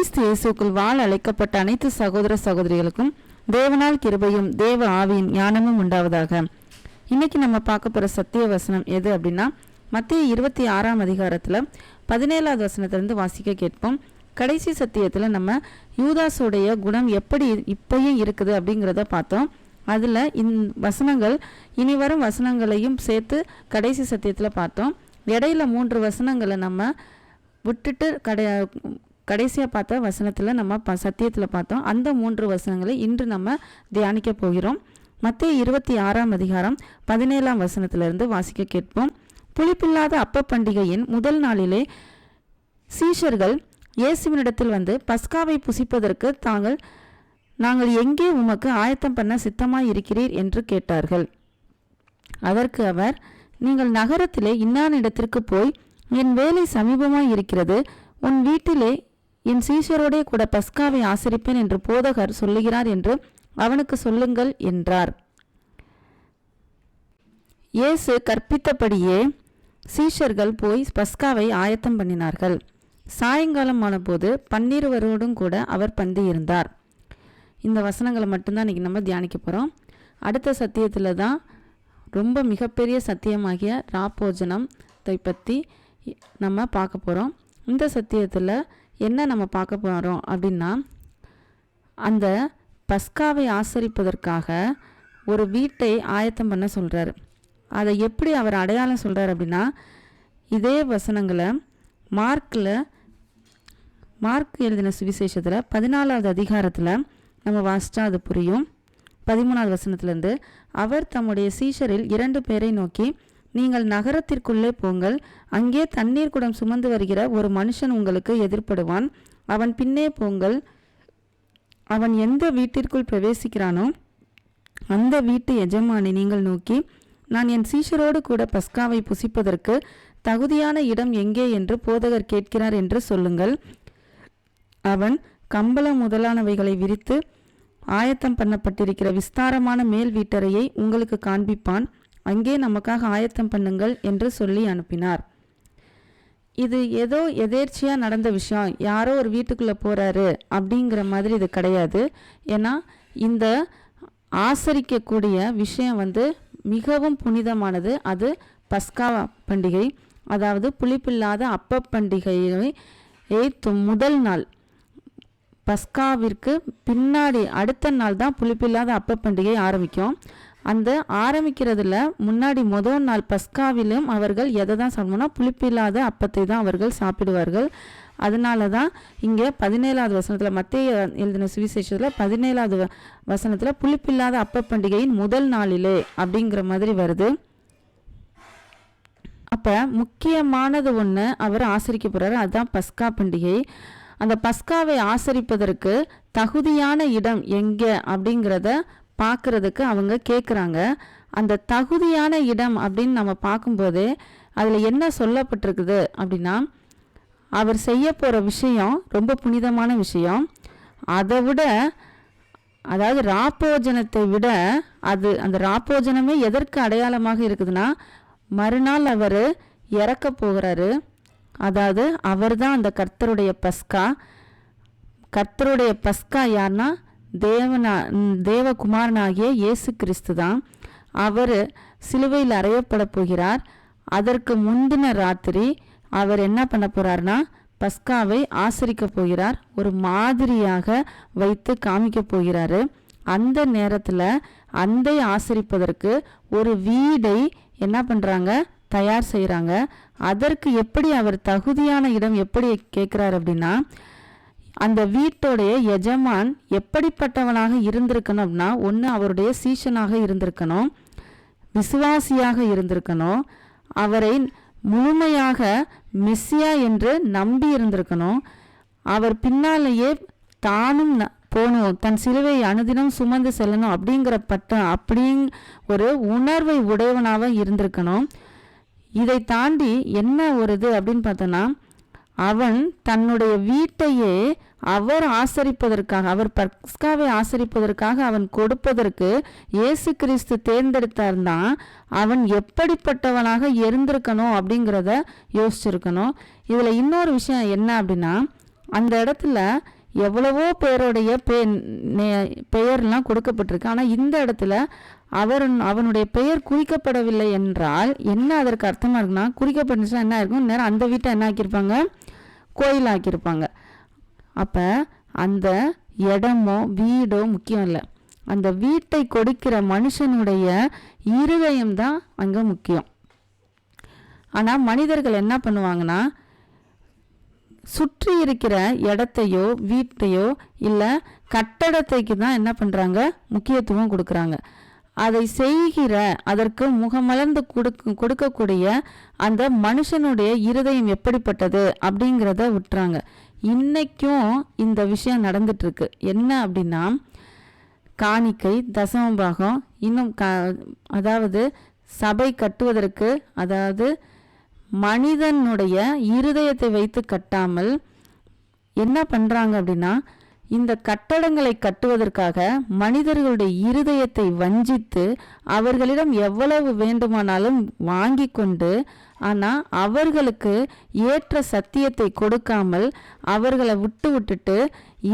கிறிஸ்து இயேசுக்குள் வாழ அழைக்கப்பட்ட அனைத்து சகோதர சகோதரிகளுக்கும் தேவனால் கிருபையும் தேவ ஆவியின் ஞானமும் உண்டாவதாக. இன்னைக்கு நம்ம பார்க்க போகிற சத்திய வசனம் எது அப்படின்னா மத்திய இருபத்தி ஆறாம் அதிகாரத்தில் பதினேழாவது வசனத்திலிருந்து வாசிக்க கேட்போம். கடைசி சத்தியத்தில் நம்ம யூதாஸுடைய குணம் எப்படி இப்பயும் இருக்குது அப்படிங்கிறத பார்த்தோம். அதில் இந் வசனங்கள் இனி வரும் வசனங்களையும் சேர்த்து கடைசி சத்தியத்தில் பார்த்தோம். இடையில மூன்று வசனங்களை நம்ம விட்டுட்டு கடை கடைசியாக பார்த்த வசனத்தில் நம்ம ப சத்தியத்தில் பார்த்தோம். அந்த மூன்று வசனங்களை இன்று நம்ம தியானிக்க போகிறோம். மத்திய இருபத்தி ஆறாம் அதிகாரம் பதினேழாம் வசனத்திலிருந்து வாசிக்க கேட்போம். புளிப்பில்லாத அப்ப பண்டிகையின் முதல் நாளிலே சீஷர்கள் இயேசுவினிடத்தில் வந்து பஸ்காவை புசிப்பதற்கு தாங்கள் நாங்கள் எங்கே உமக்கு ஆயத்தம் பண்ண சித்தமாய் இருக்கிறீர் என்று கேட்டார்கள். அதற்கு அவர் நீங்கள் நகரத்திலே இன்னான் இடத்திற்கு போய் என் வேலை சமீபமாய் இருக்கிறது உன் வீட்டிலே என் சீஷரோடே கூட பஸ்காவை ஆசரிப்பேன் என்று போதகர் சொல்லுகிறார் என்று அவனுக்கு சொல்லுங்கள் என்றார். இயேசு கற்பித்தபடியே சீஷர்கள் போய் பஸ்காவை ஆயத்தம் பண்ணினார்கள். சாயங்காலம் ஆனபோது பன்னிருவரோடும் கூட அவர் பந்தியிருந்தார். இந்த வசனங்களை மட்டும்தான் இன்றைக்கி நம்ம தியானிக்க போகிறோம் அடுத்த சத்தியத்தில் தான் ரொம்ப மிகப்பெரிய சத்தியமாகிய ராப்போஜனத்தை பற்றி நம்ம பார்க்க போகிறோம் இந்த சத்தியத்தில் என்ன நம்ம பார்க்க போகிறோம் அப்படின்னா அந்த பஸ்காவை ஆசரிப்பதற்காக ஒரு வீட்டை ஆயத்தம் பண்ண சொல்கிறாரு அதை எப்படி அவர் அடையாளம் சொல்கிறார் அப்படின்னா இதே வசனங்களை மார்க்கில் மார்க் எழுதின சுவிசேஷத்தில் பதினாலாவது அதிகாரத்தில் நம்ம வாசித்தா அது புரியும். பதிமூணாவது வசனத்திலேருந்து அவர் தம்முடைய சீஷரில் இரண்டு பேரை நோக்கி நீங்கள் நகரத்திற்குள்ளே போங்கள். அங்கே தண்ணீர் குடம் சுமந்து வருகிற ஒரு மனுஷன் உங்களுக்கு எதிர்ப்படுவான் அவன் பின்னே போங்கள். அவன் எந்த வீட்டிற்குள் பிரவேசிக்கிறானோ அந்த வீட்டு எஜமானை நீங்கள் நோக்கி நான் என் சீஷரோடு கூட பஸ்காவை புசிப்பதற்கு தகுதியான இடம் எங்கே என்று போதகர் கேட்கிறார் என்று சொல்லுங்கள். அவன் கம்பளம் முதலானவைகளை விரித்து ஆயத்தம் பண்ணப்பட்டிருக்கிற விஸ்தாரமான மேல் வீட்டறையை உங்களுக்கு காண்பிப்பான். அங்கே நமக்காக ஆயத்தம் பண்ணுங்கள் என்று சொல்லி அனுப்பினார். இது ஏதோ எதேர்ச்சியாக நடந்த விஷயம். யாரோ ஒரு வீட்டுக்குள்ளே போகிறாரு அப்படிங்கிற மாதிரி இது கிடையாது. ஏன்னா இந்த ஆசரிக்கக்கூடிய விஷயம் வந்து மிகவும் புனிதமானது. அது பஸ்கா பண்டிகை. அதாவது புளிப்பில்லாத அப்ப பண்டிகையை முதல் நாள். பஸ்காவிற்கு பின்னாடி அடுத்த நாள் தான் புளிப்பில்லாத அப்ப பண்டிகை ஆரம்பிக்கும். அந்த ஆரம்பிக்கிறதுல முன்னாடி முதல் நாள் பஸ்காவிலும் அவர்கள் எதை தான் சாப்பிடணும்னா புளிப்பில்லாத அப்பத்தை தான் அவர்கள் சாப்பிடுவார்கள். அதனால தான் இங்கே பதினேழாவது வசனத்தில் மத்திய எழுதின சுவிசேஷத்தில் பதினேழாவது வசனத்தில் புளிப்பில்லாத அப்ப பண்டிகையின் முதல் நாளிலே அப்படிங்கிற மாதிரி வருது. அப்போ முக்கியமானது ஒன்று அவர் ஆசரிக்க போகிறாரு அதுதான் பஸ்கா பண்டிகை. அந்த பஸ்காவை ஆசரிப்பதற்கு தகுதியான இடம் எங்கே அப்படிங்கிறத பார்க்குறதுக்கு அவங்க கேட்குறாங்க அந்த தகுதியான இடம் அப்படின்னு நம்ம பார்க்கும்போது அதில் என்ன சொல்லப்பட்டிருக்குது அப்படின்னா அவர் செய்ய போகிற விஷயம் ரொம்ப புனிதமான விஷயம். அதை விட அதாவது ராப்போஜனத்தை விட அது அந்த ராப்போஜனமே எதற்கு அடையாளமாக இருக்குதுன்னா மறுநாள் அவர் இறக்க போகிறாரு. அதாவது அவர் தான் அந்த கர்த்தருடைய பஸ்கா. கர்த்தருடைய பஸ்கா யார்னா தேவனா தேவகுமாரனாகிய இயேசு கிறிஸ்து தான் அவர் சிலுவையில் அறையப்பட போகிறார். அதற்கு முந்தின ராத்திரி அவர் என்ன பண்ண போகிறார்னா பஸ்காவை ஆசரிக்க போகிறார். ஒரு மாதிரியாக வைத்து காமிக்க போகிறாரு. அந்த நேரத்தில் அந்தை ஆசரிப்பதற்கு ஒரு வீடை என்ன பண்ணுறாங்க தயார் செய்கிறாங்க அதற்கு எப்படி அவர் தகுதியான இடம் எப்படி கேட்குறாரு அப்படின்னா அந்த வீட்டோடைய எஜமான் எப்படிப்பட்டவனாக இருந்திருக்கணும் அப்படின்னா ஒன்று அவருடைய சீஷனாக இருந்திருக்கணும் விசுவாசியாக இருந்திருக்கணும் அவரை முழுமையாக மெஸ்ஸியா என்று நம்பி இருந்திருக்கணும். அவர் பின்னாலேயே தானும் போகணும் தன் சிலுவை அனுதினம் சுமந்து செல்லணும் அப்படிங்கிற பட்டம் அப்படிங் ஒரு உணர்வை உடையவனாக இருந்திருக்கணும். இதை தாண்டி என்ன ஒரு இது அப்படின்னு பார்த்தோன்னா அவன் தன்னுடைய வீட்டையே அவர் ஆசரிப்பதற்காக அவர் பஸ்காவை ஆசரிப்பதற்காக அவன் கொடுப்பதற்கு இயேசு கிறிஸ்து தேர்ந்தெடுத்தார்தான் அவன் எப்படிப்பட்டவனாக இருந்திருக்கணும் அப்படிங்கிறத யோசிச்சிருக்கணும். இதில் இன்னொரு விஷயம் என்ன அப்படின்னா அந்த இடத்துல எவ்வளவோ பேருடைய பே பெயர்லாம் கொடுக்கப்பட்டிருக்கு. ஆனால் இந்த இடத்துல அவர் அவனுடைய பெயர் குறிக்கப்படவில்லை என்றால் என்ன அதற்கு அர்த்தமாக இருக்குன்னா குறிக்கப்பட்டுச்சுன்னா என்ன இருக்கும் நேரம் அந்த வீட்டை என்ன ஆக்கியிருப்பாங்க? கோயில் ஆக்கியிருப்பாங்க. அப்போ அந்த இடமோ வீடோ முக்கியம் இல்லை. அந்த வீட்டை கொடுக்கிற மனுஷனுடைய இருதயம் தான் அங்கே முக்கியம். ஆனால் மனிதர்கள் என்ன பண்ணுவாங்கன்னா சுற்றி இருக்கிற இடத்தையோ வீட்டையோ இல்லை கட்டடத்தைக்கு தான் என்ன பண்ணுறாங்க முக்கியத்துவம் கொடுக்குறாங்க. அதை செய்கிற அதற்கு முகமலர்ந்து கொடுக்க கொடுக்கக்கூடிய அந்த மனுஷனுடைய இருதயம் எப்படிப்பட்டது அப்படிங்கிறத விட்டுறாங்க. இன்றைக்கும் இந்த விஷயம் நடந்துட்டுருக்கு. என்ன அப்படின்னா காணிக்கை தசமபாகம் இன்னும் க அதாவது சபை கட்டுவதற்கு அதாவது மனிதனுடைய இருதயத்தை வைத்து கட்டாமல் என்ன பண்ணுறாங்க அப்படின்னா இந்த கட்டடங்களை கட்டுவதற்காக மனிதர்களுடைய இருதயத்தை வஞ்சித்து அவர்களிடம் எவ்வளவு வேண்டுமானாலும் வாங்கி கொண்டு ஆனால் அவர்களுக்கு ஏற்ற சத்தியத்தை கொடுக்காமல் அவர்களை விட்டு விட்டுட்டு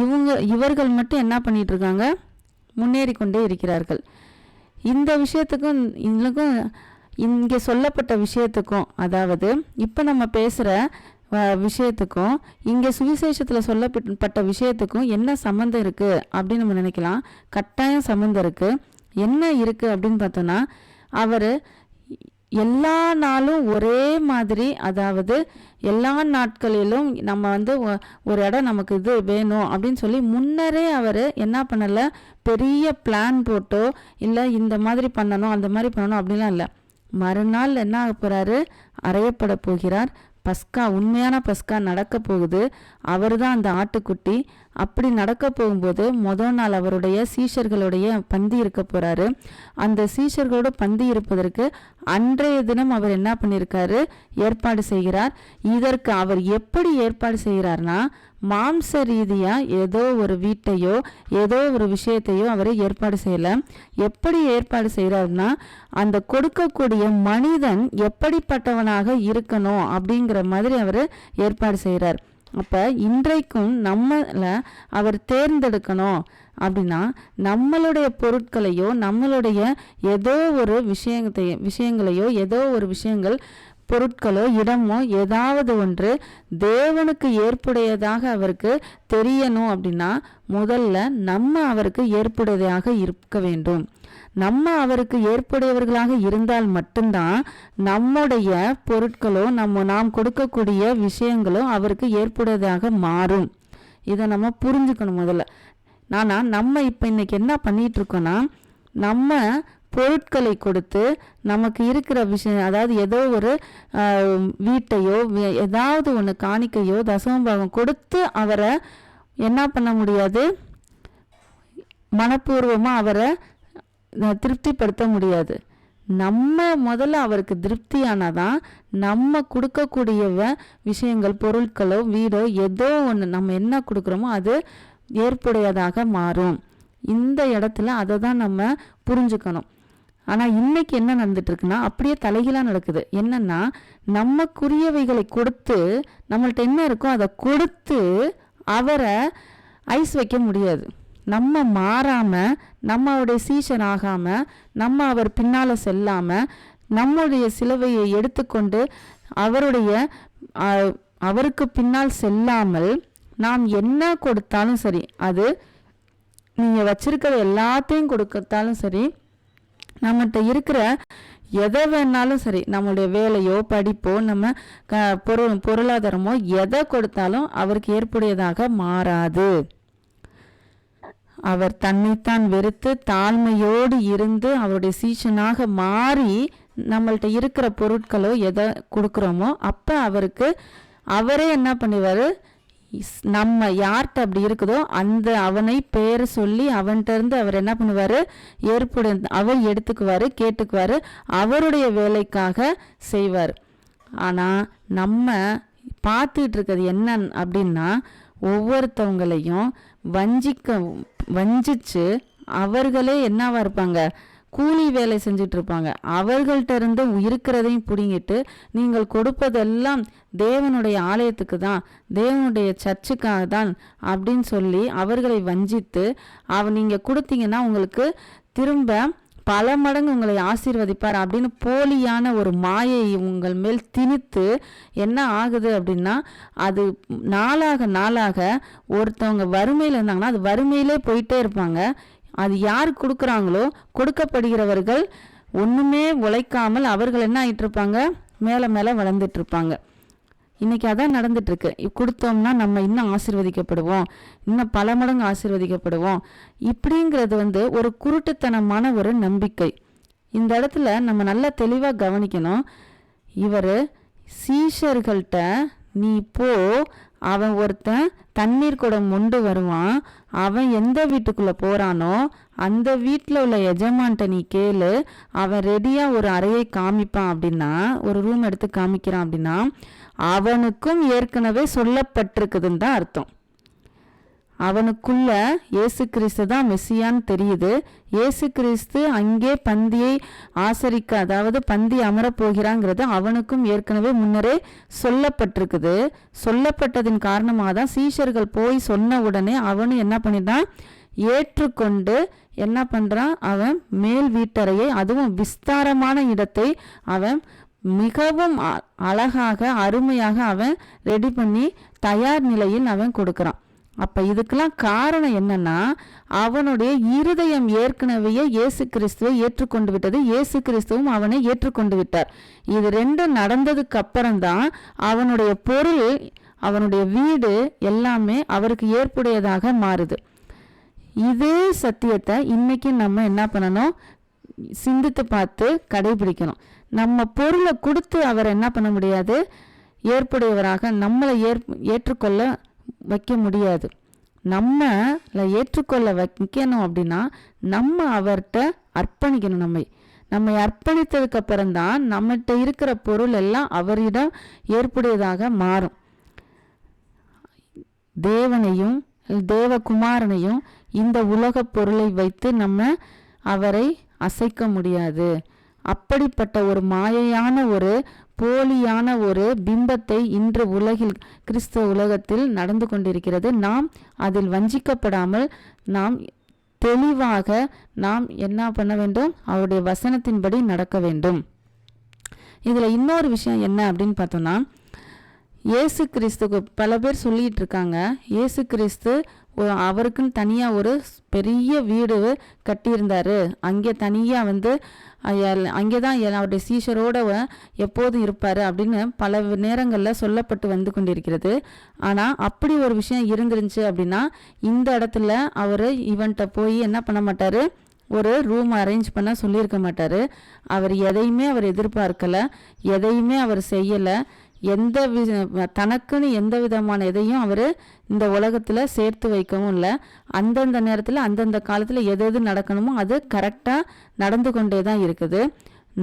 இவங்க இவர்கள் மட்டும் என்ன பண்ணிட்டு இருக்காங்க? முன்னேறி கொண்டே இருக்கிறார்கள். இந்த விஷயத்துக்கும் இதுக்கும் இங்கே சொல்லப்பட்ட விஷயத்துக்கும் அதாவது இப்போ நம்ம பேசுகிற விஷயத்துக்கும் இங்கே சுவிசேஷத்தில் சொல்லப்பட்ட விஷயத்துக்கும் என்ன சம்மந்தம் இருக்குது அப்படின்னு நம்ம நினைக்கலாம். கட்டாயம் சம்மந்தம் இருக்குது என்ன இருக்குது அப்படின்னு பார்த்தோன்னா அவர் எல்லா நாளும் ஒரே மாதிரி அதாவது எல்லா நாட்களிலும் நம்ம வந்து ஒரு இடம் நமக்கு இது வேணும் அப்படின்னு சொல்லி முன்னரே அவர் என்ன பண்ணலை? பெரிய பிளான் போட்டோ இல்லை இந்த மாதிரி பண்ணணும் அந்த மாதிரி பண்ணணும் அப்படிலாம் இல்லை. மறுநாள் என்ன ஆக போகிறாரு அறையப்பட போகிறார். பஸ்கா உண்மையான பஸ்கா நடக்க போகுது. அவர் தான் அந்த ஆட்டுக்குட்டி. அப்படி நடக்க போகும்போது முதல் நாள் அவருடைய சீஷர்களுடைய பந்தி இருக்க போகிறாரு அந்த சீஷர்களோட பந்தி இருப்பதற்கு அன்றைய தினம் அவர் என்ன பண்ணியிருக்காரு ஏற்பாடு செய்கிறார். இதற்கு அவர் எப்படி ஏற்பாடு செய்கிறார்னா மாம்ச ரீதியாக ஏதோ ஒரு வீட்டையோ ஏதோ ஒரு விஷயத்தையோ அவர் ஏற்பாடு செய்யலை. எப்படி ஏற்பாடு செய்கிறாருன்னா அந்த கொடுக்கக்கூடிய மனிதன் எப்படிப்பட்டவனாக இருக்கணும் அப்படிங்கிற மாதிரி அவர் ஏற்பாடு செய்கிறார் அப்போ இன்றைக்கும் நம்மளை அவர் தேர்ந்தெடுக்கணும் அப்படின்னா நம்மளுடைய பொருட்களையோ நம்மளுடைய ஏதோ ஒரு விஷயத்தையோ விஷயங்களையோ ஏதோ ஒரு விஷயங்கள் பொருட்களோ இடமோ ஏதாவது ஒன்று தேவனுக்கு ஏற்புடையதாக அவருக்கு தெரியணும் அப்படின்னா முதல்ல நம்ம அவருக்கு ஏற்புடையதாக இருக்க வேண்டும். நம்ம அவருக்கு ஏற்புடையவர்களாக இருந்தால் மட்டும்தான் நம்முடைய பொருட்களோ நம்ம நாம் கொடுக்கக்கூடிய விஷயங்களோ அவருக்கு ஏற்புடையதாக மாறும். இதை நம்ம புரிஞ்சுக்கணும் முதல்ல. நானா நம்ம இப்போ இன்னைக்கு என்ன பண்ணிட்டு இருக்கோன்னா நம்ம பொருட்களை கொடுத்து நமக்கு இருக்கிற விஷயம் அதாவது ஏதோ ஒரு வீட்டையோ வே- ஏதாவது ஒன்று காணிக்கையோ தசமபாகம் கொடுத்து அவரை என்ன பண்ண முடியாது? மனப்பூர்வமாக அவரை திருப்திப்படுத்த முடியாது. நம்ம முதல்ல அவருக்கு திருப்தியானதான் நம்ம கொடுக்கக்கூடியவ விஷயங்கள் பொருட்களோ வீடோ ஏதோ ஒன்று நம்ம என்ன கொடுக்குறோமோ அது ஏற்புடையதாக மாறும். இந்த இடத்துல அதை தான் நம்ம புரிஞ்சுக்கணும். ஆனால் இன்னைக்கு என்ன நடந்துட்டு இருக்குன்னா அப்படியே தலைகீழாக நடக்குது. என்னன்னா நமக்குரியவைகளை கொடுத்து நம்மள்ட்ட என்ன இருக்கோ அதை கொடுத்து அவரை ஐஸ் வைக்க முடியாது. நம்ம மாறாமல் நம்ம அவருடைய சீஷன் ஆகாமல் நம்ம அவர் பின்னால் செல்லாமல் நம்முடைய சிலுவையை எடுத்துக்கொண்டு அவருடைய அவருக்கு பின்னால் செல்லாமல் நாம் என்ன கொடுத்தாலும் சரி அது நீங்கள் வச்சிருக்கிற எல்லாத்தையும் கொடுக்கத்தாலும் சரி நம்மகிட்ட இருக்கிற எதை வேணாலும் சரி நம்மளுடைய வேலையோ படிப்போ நம்ம க பொருள் பொருளாதாரமோ எதை கொடுத்தாலும் அவருக்கு ஏற்புடையதாக மாறாது. அவர் தன்னைத்தான் வெறுத்து தாழ்மையோடு இருந்து அவருடைய சீஷனாக மாறி நம்மள்ட்ட இருக்கிற பொருட்களோ எதை கொடுக்குறோமோ அப்போ அவருக்கு அவரே என்ன பண்ணுவார் நம்ம யார்கிட்ட அப்படி இருக்குதோ அந்த அவனை பேர் சொல்லி அவன்கிட்ட இருந்து அவர் என்ன பண்ணுவார்? ஏற்படு அவர் எடுத்துக்குவார் கேட்டுக்குவார் அவருடைய வேலைக்காக செய்வார். ஆனால் நம்ம பார்த்துட்டு இருக்கிறது என்ன அப்படின்னா ஒவ்வொருத்தவங்களையும் வஞ்சிக்க வஞ்சிச்சு அவர்களே என்னவா இருப்பாங்க? கூலி வேலை செஞ்சுட்டு இருப்பாங்க அவர்கள்ட்ட இருந்து இருக்கிறதையும் பிடுங்கிட்டு நீங்கள் கொடுப்பதெல்லாம் தேவனுடைய ஆலயத்துக்கு தான் தேவனுடைய சர்ச்சுக்காக தான் அப்படின்னு சொல்லி அவர்களை வஞ்சித்து அவ நீங்கள் கொடுத்தீங்கன்னா உங்களுக்கு திரும்ப பல மடங்கு உங்களை ஆசீர்வதிப்பார் அப்படின்னு போலியான ஒரு மாயை உங்கள் மேல் திணித்து என்ன ஆகுது அப்படின்னா அது நாளாக நாளாக ஒருத்தவங்க வறுமையில் இருந்தாங்கன்னா அது வறுமையிலே போயிட்டே இருப்பாங்க. அது யார் கொடுக்குறாங்களோ கொடுக்கப்படுகிறவர்கள் ஒன்றுமே உழைக்காமல் அவர்கள் என்ன ஆகிட்டு இருப்பாங்க மேலே மேலே வளர்ந்துட்டு இருப்பாங்க இன்னைக்கு அதான் நடந்துட்டுருக்கு. கொடுத்தோம்னா நம்ம இன்னும் ஆசிர்வதிக்கப்படுவோம். இன்னும் பல மடங்கு ஆசிர்வதிக்கப்படுவோம். இப்படிங்கிறது வந்து ஒரு குருட்டுத்தனமான ஒரு நம்பிக்கை. இந்த இடத்துல நம்ம நல்லா தெளிவாக கவனிக்கணும். இவர் சீஷர்கள்ட்ட நீ போ அவன் ஒருத்தன் தண்ணீர் குடம் மொண்டு வருவான். அவன் எந்த வீட்டுக்குள்ளே போகிறானோ அந்த வீட்டில் உள்ள எஜமான்ட்ட நீ கேளு. அவன் ரெடியாக ஒரு அறையை காமிப்பான் அப்படின்னா ஒரு ரூம் எடுத்து காமிக்கிறான் அப்படின்னா அவனுக்கும் ஏற்கனவே சொல்லப்பட்டிருக்குதுன்னு தான் அர்த்தம். அவனுக்குள்ள இயேசு கிறிஸ்து தான் மெஸ்ஸியான்னு தெரியுது. இயேசு கிறிஸ்து அங்கே பந்தியை ஆசரிக்க அதாவது பந்தி அமரப் போகிறாங்கிறது அவனுக்கும் ஏற்கனவே முன்னரே சொல்லப்பட்டிருக்குது. சொல்லப்பட்டதின் காரணமாக தான் சீஷர்கள் போய் சொன்ன உடனே அவனும் என்ன பண்ணிட்டான்? ஏற்றுக்கொண்டு என்ன பண்ணுறான் அவன் மேல் வீட்டறையை அதுவும் விஸ்தாரமான இடத்தை அவன் மிகவும் அ- அழகாக அருமையாக அவன் ரெடி பண்ணி தயார் நிலையில் அவன் கொடுக்குறான். அப்ப இதுக்கெல்லாம் காரணம் என்னன்னா அவனுடைய இருதயம் ஏற்கனவே இயேசு கிறிஸ்துவை ஏற்றுக்கொண்டு விட்டது. இயேசு கிறிஸ்துவும் அவனை ஏற்றுக்கொண்டு விட்டார். இது ரெண்டும் நடந்ததுக்கு அப்புறம்தான் அவனுடைய பொருள் அவனுடைய வீடு எல்லாமே அவருக்கு ஏற்புடையதாக மாறுது. இதே சத்தியத்தை இன்னைக்கு நம்ம என்ன பண்ணணும்? சிந்தித்து பார்த்து கடைபிடிக்கணும். நம்ம பொருளை கொடுத்து அவர் என்ன பண்ண முடியாது? ஏற்புடையவராக நம்மளை ஏற் ஏற்றுக்கொள்ள வைக்க முடியாது. நம்மளை ஏற்றுக்கொள்ள வைக்கணும் அப்படின்னா நம்ம அவர்கிட்ட அர்ப்பணிக்கணும் நம்மை. நம்மை அர்ப்பணித்ததுக்கு அப்புறம்தான் நம்மகிட்ட இருக்கிற பொருள் எல்லாம் அவரிடம் ஏற்புடையதாக மாறும். தேவனையும் தேவகுமாரனையும் இந்த உலகப் பொருளை வைத்து நம்ம அவரை அசைக்க முடியாது. அப்படிப்பட்ட ஒரு மாயையான ஒரு போலியான ஒரு பிம்பத்தை இன்று உலகில் கிறிஸ்தவ உலகத்தில் நடந்து கொண்டிருக்கிறது. நாம் அதில் வஞ்சிக்கப்படாமல் நாம் தெளிவாக நாம் என்ன பண்ண வேண்டும்? அவருடைய வசனத்தின்படி நடக்க வேண்டும். இதில் இன்னொரு விஷயம் என்ன அப்படின்னு பார்த்தோம்னா இயேசு கிறிஸ்துக்கு பல பேர் சொல்லிகிட்டு இருக்காங்க. இயேசு கிறிஸ்து அவருக்குன்னு தனியாக ஒரு பெரிய வீடு கட்டியிருந்தார். அங்கே தனியாக வந்து அங்கே தான் அவருடைய சீஷரோட எப்போதும் இருப்பார் அப்படின்னு பல நேரங்களில் சொல்லப்பட்டு வந்து கொண்டிருக்கிறது. ஆனால் அப்படி ஒரு விஷயம் இருந்துருந்துச்சு அப்படின்னா இந்த இடத்துல அவர் இவன்கிட்ட போய் என்ன பண்ண மாட்டார்? ஒரு ரூம் அரேஞ்ச் பண்ண சொல்லியிருக்க மாட்டார். அவர் எதையுமே அவர் எதிர்பார்க்கலை. எதையுமே அவர் செய்யலை. எந்த வி தனக்குன்னு எந்த விதமான எதையும் அவர் இந்த உலகத்தில் சேர்த்து வைக்கவும் இல்லை. அந்தந்த நேரத்தில் அந்தந்த காலத்தில் எது எது நடக்கணுமோ அது கரெக்டாக நடந்து கொண்டே தான் இருக்குது.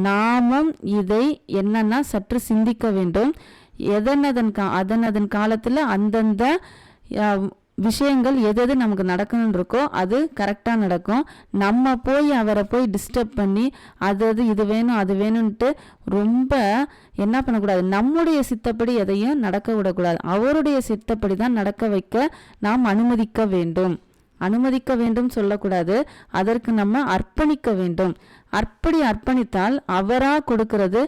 நாமும் இதை என்னன்னா சற்று சிந்திக்க வேண்டும். எதனதன் கா அதனதன் காலத்தில் அந்தந்த விஷயங்கள் எது எது நமக்கு நடக்கணும்னு இருக்கோ அது கரெக்டாக நடக்கும். நம்ம போய் அவரை போய் டிஸ்டர்ப் பண்ணி அது அது இது வேணும் அது வேணும்ன்ட்டு ரொம்ப என்ன பண்ணக்கூடாது? நம்முடைய சித்தப்படி எதையும் நடக்க விடக்கூடாது. அவருடைய சித்தப்படி தான் நடக்க வைக்க நாம் அனுமதிக்க வேண்டும். அனுமதிக்க வேண்டும் சொல்லக்கூடாது. அதற்கு நம்ம அர்ப்பணிக்க வேண்டும். அப்படி அர்ப்பணித்தால் அவரா கொடுக்கிறது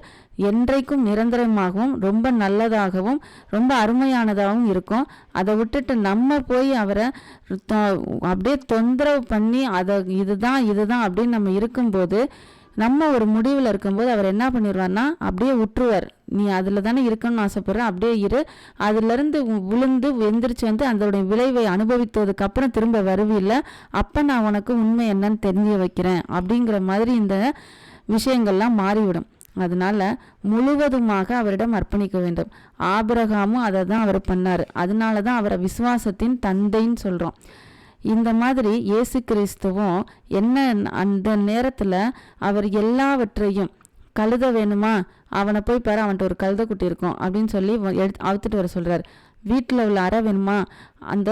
என்றைக்கும் நிரந்தரமாகவும் ரொம்ப நல்லதாகவும் ரொம்ப அருமையானதாகவும் இருக்கும். அதை விட்டுட்டு நம்ம போய் அவரை அப்படியே தொந்தரவு பண்ணி அதை இதுதான் இதுதான் அப்படின்னு நம்ம இருக்கும்போது நம்ம ஒரு முடிவில் இருக்கும்போது அவர் என்ன பண்ணிடுவார்னா அப்படியே விட்டுருவார் நீ அதில் தானே இருக்கணும்னு ஆசைப்படுற அப்படியே இரு. அதுலேருந்து விழுந்து எந்திரிச்சு வந்து அதோடைய விளைவை அனுபவித்ததுக்கப்புறம் திரும்ப வருவில்ல அப்போ நான் உனக்கு உண்மை என்னன்னு தெரிஞ்சு வைக்கிறேன் அப்படிங்கிற மாதிரி இந்த விஷயங்கள்லாம் மாறிவிடும். அதனால முழுவதுமாக அவரிடம் அர்ப்பணிக்க வேண்டும். ஆபிரகாமும் அதை தான் அவர் பண்ணார். அதனால தான் அவரை விசுவாசத்தின் தந்தைன்னு சொல்கிறோம் இந்த மாதிரி இயேசு கிறிஸ்துவும் என்ன அந்த நேரத்தில் அவர் எல்லாவற்றையும் கழுத வேணுமா? அவனை போய் பாரு அவன்கிட்ட ஒரு கழுத குட்டி இருக்கும் அப்படின்னு சொல்லி வ- எடுத்து அவுத்துட்டு வர சொல்கிறார் வீட்டில் உள்ள அறை வேணுமா? அந்த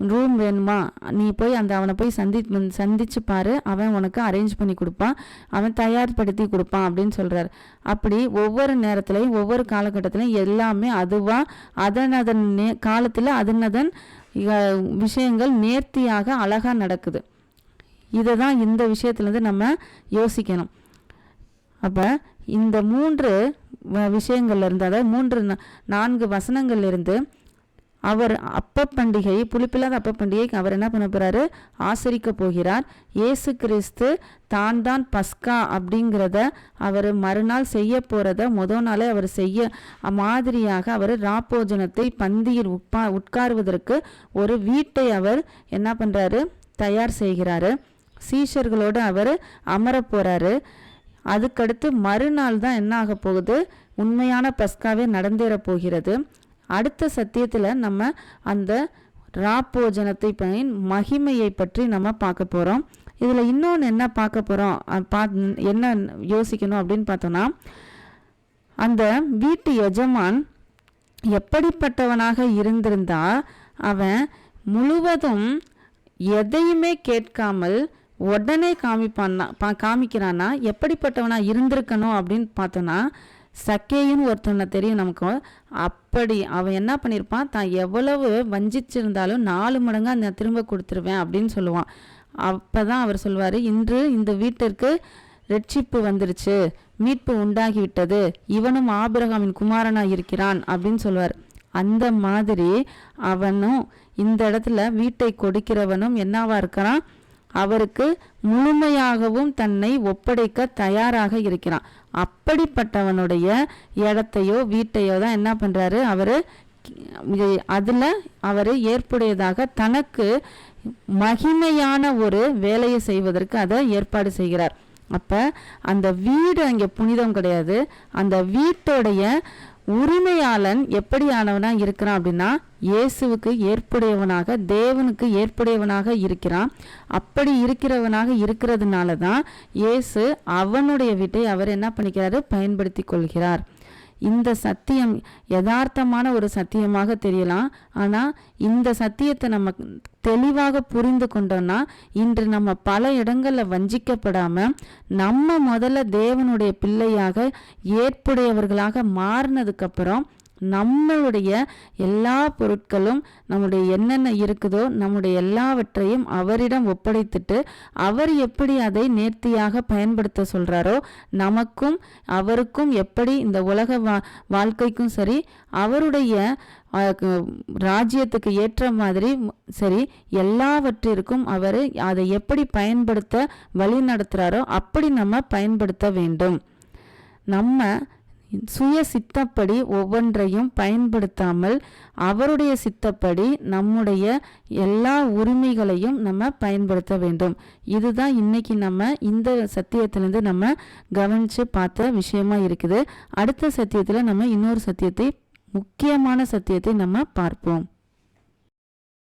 ரூம் வேணுமா? நீ போய் அந்த அவனை போய் சந்தி சந்திச்சு பாரு. அவன் உனக்கு அரேஞ்ச் பண்ணி கொடுப்பான். அவன் தயார்படுத்தி கொடுப்பான் அப்படின்னு சொல்கிறார் அப்படி ஒவ்வொரு நேரத்துலையும் ஒவ்வொரு காலகட்டத்திலையும் எல்லாமே அதுவாக அதன் அதன் நே காலத்தில் அதன் அதன் விஷயங்கள் நேர்த்தியாக அழகாக நடக்குது. இதை தான் இந்த விஷயத்துலேருந்து நம்ம யோசிக்கணும். அப்போ இந்த மூன்று விஷயங்கள்லேருந்து விஷயங்கள்ல அதாவது மூன்று நான்கு வசனங்கள்லேருந்து அவர் அப்ப பண்டிகை புளிப்பில்லாத அப்ப பண்டிகை அவர் என்ன பண்ண போறாரு? ஆசரிக்க போகிறார். இயேசு கிறிஸ்து தான் தான் பஸ்கா அப்படிங்கிறத அவர் மறுநாள் செய்ய போகிறத முத நாளே அவர் செய்ய மாதிரியாக அவர் ராப்போஜனத்தை பந்தியில் உட்பா உட்காருவதற்கு ஒரு வீட்டை அவர் என்ன பண்ணுறாரு தயார் செய்கிறாரு. சீஷர்களோடு அவர் அமர போகிறாரு அதுக்கடுத்து மறுநாள் தான் என்ன ஆக போகுது? உண்மையான பஸ்காவே நடந்தேற போகிறது. அடுத்த சத்தியத்தில் நம்ம அந்த ராப்போஜனத்தை பயன் மகிமையை பற்றி நம்ம பார்க்க போகிறோம் இதில் இன்னொன்று என்ன பார்க்க போகிறோம் பா என்ன யோசிக்கணும் அப்படின்னு பார்த்தோன்னா அந்த வீட்டு எஜமான் எப்படிப்பட்டவனாக இருந்திருந்தா அவன் முழுவதும் எதையுமே கேட்காமல் உடனே காமிப்பான்னா பா காமிக்கிறான்னா எப்படிப்பட்டவனாக இருந்திருக்கணும் அப்படின்னு பார்த்தோன்னா சக்கேயின்னு ஒருத்தவனை தெரியும் நமக்கு. அப்படி அவன் என்ன பண்ணியிருப்பான் தான் எவ்வளவு வஞ்சிச்சிருந்தாலும் நாலு மடங்காக நான் திரும்ப கொடுத்துருவேன் அப்படின்னு சொல்லுவான். அப்போ தான் அவர் சொல்வார் இன்று இந்த வீட்டிற்கு ரட்சிப்பு வந்துருச்சு. மீட்பு உண்டாகிவிட்டது. இவனும் ஆபிரகாமின் குமாரனாக இருக்கிறான் அப்படின்னு சொல்லுவார் அந்த மாதிரி அவனும் இந்த இடத்துல வீட்டை கொடுக்கிறவனும் என்னவா இருக்கிறான்? அவருக்கு முழுமையாகவும் தன்னை ஒப்படைக்க தயாராக இருக்கிறான். அப்படிப்பட்டவனுடைய இடத்தையோ வீட்டையோ தான் என்ன பண்ணுறாரு அவர் அதில் அவர் ஏற்புடையதாக தனக்கு மகிமையான ஒரு வேலையை செய்வதற்கு அதை ஏற்பாடு செய்கிறார். அப்போ அந்த வீடு அங்கே புனிதம் கிடையாது. அந்த வீட்டோடைய உரிமையாளன் எப்படியானவனா இருக்கிறான் அப்படின்னா இயேசுவுக்கு ஏற்புடையவனாக தேவனுக்கு ஏற்புடையவனாக இருக்கிறான். அப்படி இருக்கிறவனாக இருக்கிறதுனால தான் இயேசு அவனுடைய வீட்டை அவர் என்ன பண்ணிக்கிறாரு? பயன்படுத்தி கொள்கிறார். இந்த சத்தியம் யதார்த்தமான ஒரு சத்தியமாக தெரியலாம். ஆனால் இந்த சத்தியத்தை நம்ம தெளிவாக புரிந்து கொண்டோம்னா இன்று நம்ம பல இடங்களில் வஞ்சிக்கப்படாமல் நம்ம முதல்ல தேவனுடைய பிள்ளையாக ஏற்புடையவர்களாக மாறினதுக்கப்புறம் நம்மளுடைய எல்லா பொருட்களும் நம்முடைய என்னென்ன இருக்குதோ நம்முடைய எல்லாவற்றையும் அவரிடம் ஒப்படைத்துட்டு அவர் எப்படி அதை நேர்த்தியாக பயன்படுத்த சொல்றாரோ நமக்கும் அவருக்கும் எப்படி இந்த உலக வா வாழ்க்கைக்கும் சரி அவருடைய ராஜ்யத்துக்கு ஏற்ற மாதிரி சரி எல்லாவற்றிற்கும் அவர் அதை எப்படி பயன்படுத்த வழி நடத்துகிறாரோ அப்படி நம்ம பயன்படுத்த வேண்டும். நம்ம சுய சித்தப்படி ஒவ்வொன்றையும் பயன்படுத்தாமல் அவருடைய சித்தப்படி நம்முடைய எல்லா உரிமைகளையும் நம்ம பயன்படுத்த வேண்டும். இதுதான் இன்னைக்கு நம்ம இந்த சத்தியத்திலேருந்து நம்ம கவனித்து பார்த்த விஷயமா இருக்குது. அடுத்த சத்தியத்தில் நம்ம இன்னொரு சத்தியத்தை முக்கியமான சத்தியத்தை நம்ம பார்ப்போம்.